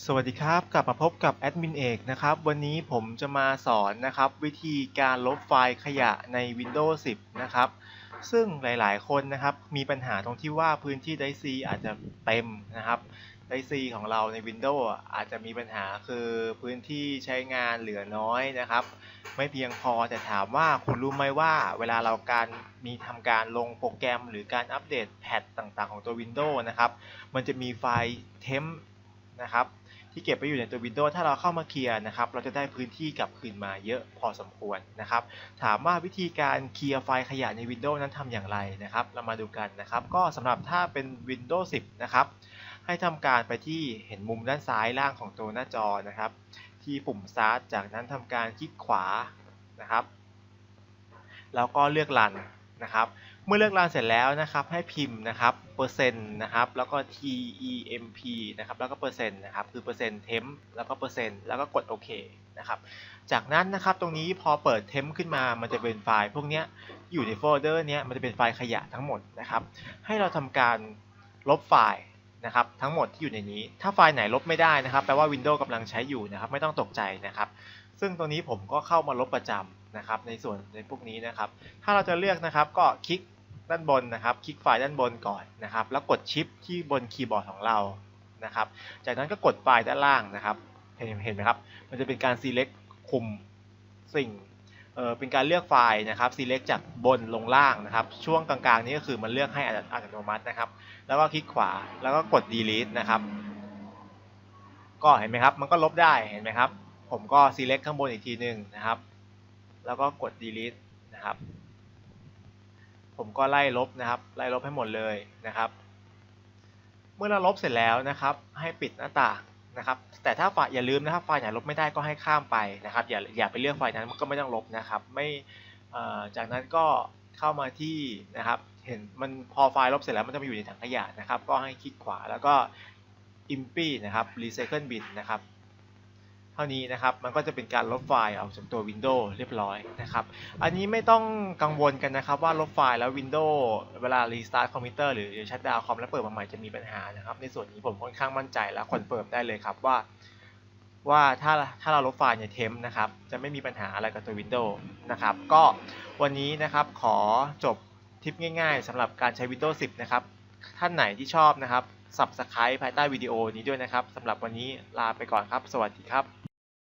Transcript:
สวัสดีครับ กลับมาพบกับแอดมินเอกนะครับ วันนี้ผมจะมาสอนนะครับ วิธีการลบไฟล์ขยะใน Windows 10 นะครับ ซึ่งหลายๆ คนนะครับ มีปัญหาตรงที่ว่าพื้นที่ไดซีอาจจะเต็มนะครับไดซีของเราใน Windows อาจจะมีปัญหาคือพื้นที่ใช้งานเหลือน้อยนะครับ ไม่เพียงพอแต่ถามว่าคุณรู้ไหมว่า เวลาเราการมีทำการลงโปรแกรม หรือการอัปเดตแพทต่างๆ ของตัว Windows นะครับ มันจะมีไฟล์เทม นะครับที่เก็บไว้อยู่ในตัว Windows ถ้าเราเข้ามาเคลียร์นะครับ เราจะได้พื้นที่กลับคืนมาเยอะพอสมควรนะครับ ถามว่าวิธีการเคลียร์ไฟล์ขยะใน Windows นั้นทำอย่างไรนะครับ เรามาดูกันนะครับ ก็สำหรับถ้าเป็น Windows 10 นะครับ ให้ทำการไปที่เห็นมุมด้านซ้ายล่างของตัวหน้าจอนะครับ ที่ปุ่ม Start จากนั้นทำการคลิกขวานะครับ แล้วก็เลือกรันนะครับ เมื่อเลือกรางเสร็จแล้วนะครับให้พิมพ์นะครับเปอร์เซ็นต์นะครับแล้วก็ temp นะครับแล้วก็เปอร์เซ็นต์นะครับคือเปอร์เซ็นต์เทมแล้วก็เปอร์เซ็นต์แล้วก็กดโอเคนะครับจากนั้นนะครับตรงนี้พอเปิดเทมขึ้นมามันจะเป็นไฟล์ พวกนี้อยู่ในโฟลเดอร์นี้มันจะเป็นไฟล์ขยะทั้งหมดนะครับให้เราทำการลบไฟล์ นะครับทั้งหมดที่อยู่ในนี้ ถ้าไฟล์ไหนลบไม่ได้นะครับแปลว่า Windows กำลังใช้อยู่นะครับไม่ต้องตกใจนะครับ ซึ่งตรงนี้ผมก็เข้ามาลบประจำนะครับในส่วนในพวกนี้นะครับ ถ้าเราจะเลือกนะครับก็คลิกด้านบนนะครับ คลิกไฟล์ด้านบนก่อนนะครับ แล้วกดชิปที่บนคีย์บอร์ดของเรานะครับ จากนั้นก็กดไฟล์ด้านล่างนะครับ เห็นเห็นไหมครับ มันจะเป็นการ select คุมสิ่ง เป็นการเลือกไฟล์นะครับ select จากบนลงล่างนะครับ ช่วงกลางๆนี้ก็คือมันเลือกให้อัตโนมัตินะครับ แล้วก็คลิกขวาแล้วก็กด delete นะครับ ก็เห็นไหมครับมันก็ลบได้เห็นไหมครับ ผมก็ select ข้างบนอีกทีหนึ่งนะครับ แล้วก็กด delete นะครับ ผมก็ไล่ลบนะครับ ไล่ลบให้หมดเลยนะครับ เมื่อเราลบเสร็จแล้วนะครับ ให้ปิดหน้าต่าง นะครับแต่ถ้าไฟล์อย่าลืมนะครับไฟล์ไหนลบไม่ได้ก็ให้ข้ามไปนะครับอย่าอย่าไปเลือกไฟล์นั้นมันก็ไม่ต้องลบนะครับไม่จากนั้นก็เข้ามาที่นะครับเห็นมันพอไฟล์ลบเสร็จแล้วมันจะมาอยู่ในถังขยะนะครับก็ให้คลิกขวาแล้วก็ impy นะครับ recycle bin นะครับ เท่านี้นะครับ มันก็จะเป็นการลบไฟล์ออกจากตัว Windows เรียบร้อยนะครับ อันนี้ไม่ต้องกังวลกันนะครับ ว่าลบไฟล์แล้ว Windows เวลา restart คอมพิวเตอร์หรือชัดดาวคอมแล้วเปิดมาใหม่จะมีปัญหานะครับ ในส่วนนี้ผมค่อนข้างมั่นใจและคอนเฟิร์มได้เลยครับว่า ว่าถ้าถ้าเราลบไฟล์ในเทมนะครับ จะไม่มีปัญหาอะไรกับตัว Windows นะครับ ก็วันนี้นะครับขอจบทิปง่ายๆสำหรับการใช้ Windows 10 นะครับ ท่านไหนที่ชอบนะครับ Subscribe ภายใต้วิดีโอนี้ด้วยนะครับสำหรับวันนี้ลาไปก่อนครับ สวัสดีครับ